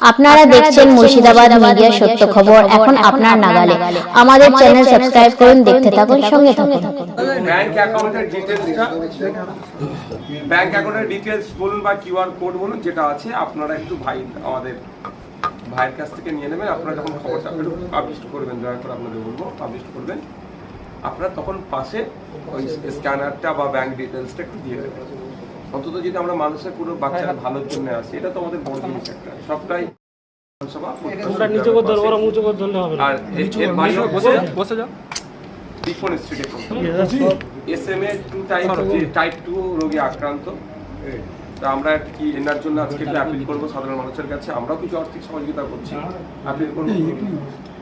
আপনারা দেখছেন মুর্শিদাবাদ মিডিয়া সত্য খবর। এখন আপনার নাগালে। আমাদের চ্যানেল সাবস্ক্রাইব করুন দেখতে থাকুন সঙ্গে থাকুন। ব্যাংক অ্যাকাউন্টের ডিটেলসটা ব্যাংক অ্যাকাউন্টের ডিটেলস বলুন বা কিউআর কোড বলুন যেটা আছে আপনারা একটু ভাই আমাদের ভাইয়ের কাছ থেকে নিয়ে নেবেন। আপনারা যখন খবরটা একটু পাবলিশ করবেন দয়া করে আপনাদের বলব পাবলিশ করবেন। আপনারা তখন পাশে ওই স্ক্যানারটা বা ব্যাংক ডিটেলসটা একটু দিয়ে দেবেন। অন্তত যদি আমরা মানুষের কোনো বাচ্চার ভালোর জন্য আসি এটা তো আমাদের বড় জিনিস একটা। সবটাই আক্রান্ত তা আমরা কি এনার জন্য আজকে একটু অ্যাপিল করব সাধারণ মানুষের কাছে? আমরাও কিছু আর্থিক সহযোগিতা করছি। অ্যাপিল করব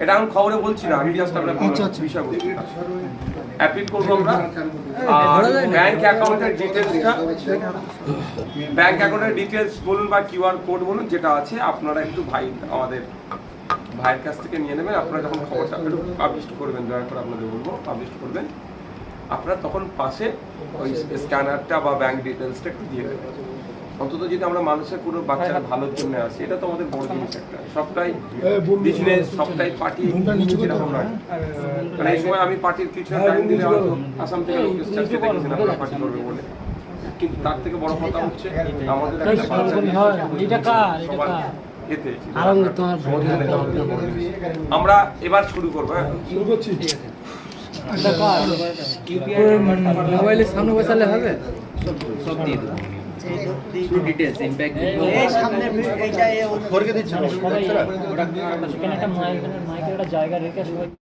এটা এখন খবরে বলছি না আমি জাস্ট আমরা বিষয় বলছি। অ্যাপিল করব আমরা। আর ব্যাংক অ্যাকাউন্টের ডিটেলসটা ব্যাংক অ্যাকাউন্টের ডিটেলস বলুন বা কিউআর কোড বলুন যেটা আছে আপনারা একটু ভাই আমাদের ভাইয়ের কাছ থেকে নিয়ে নেবেন। আপনারা যখন খবরটা একটু পাবলিশ করবেন দয়া করে আপনাদের বলব পাবলিশ করবেন। আপনারা তখন পাশে ওই স্ক্যানারটা বা ব্যাংক ডিটেলসটা একটু দিয়ে দেবেন। অন্তত যদি আমরা মানুষের পুরো বাচ্চার ভালোর জন্য আসি এটা তো আমাদের বড় জিনিস একটা। সবটাই বিজনেস সবটাই পার্টি এরকম নয় মানে এই সময় আমি পার্টির কিছু টাইম দিলে হয়তো আসাম থেকে লোক দেখেছেন পার্টি করবে বলে। কিন্তু তার থেকে বড় কথা হচ্ছে আমাদের একটা বাচ্চা এতে আমরা এবার শুরু করব হ্যাঁ? এটা কার? মোবাইলের সামনে বসালে হবে? সব দিয়ে দেবো। পুরো ডিটেলস ইম্প্যাক্ট সবাই সেখানে একটা মাইক মাইকের একটা জায়গা রেখে সবাই